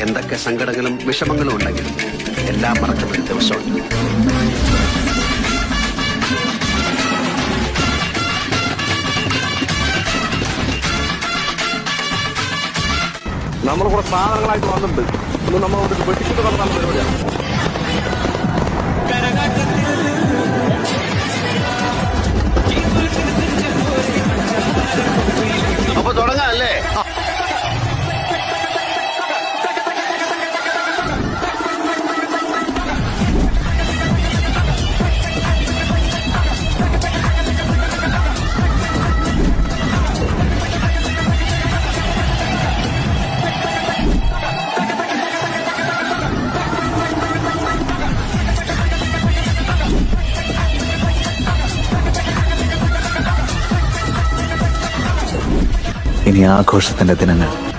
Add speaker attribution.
Speaker 1: എന്തൊക്കെ സങ്കടങ്ങളും വിഷമങ്ങളും ഉണ്ടെങ്കിലും എല്ലാം മറക്കുന്നൊരു ദിവസമുണ്ട്.
Speaker 2: നമ്മൾ കുറെ സാധനങ്ങളായിട്ട് വന്നിട്ടുണ്ട്. ഇന്ന് നമ്മൾ ഒരു വെട്ടിച്ചിട്ട് നടത്താൻ പരിപാടിയാണ്.
Speaker 1: അപ്പൊ തുടങ്ങാം അല്ലേ?
Speaker 3: ഇനി ആഘോഷത്തിന്റെ ദിനങ്ങൾ.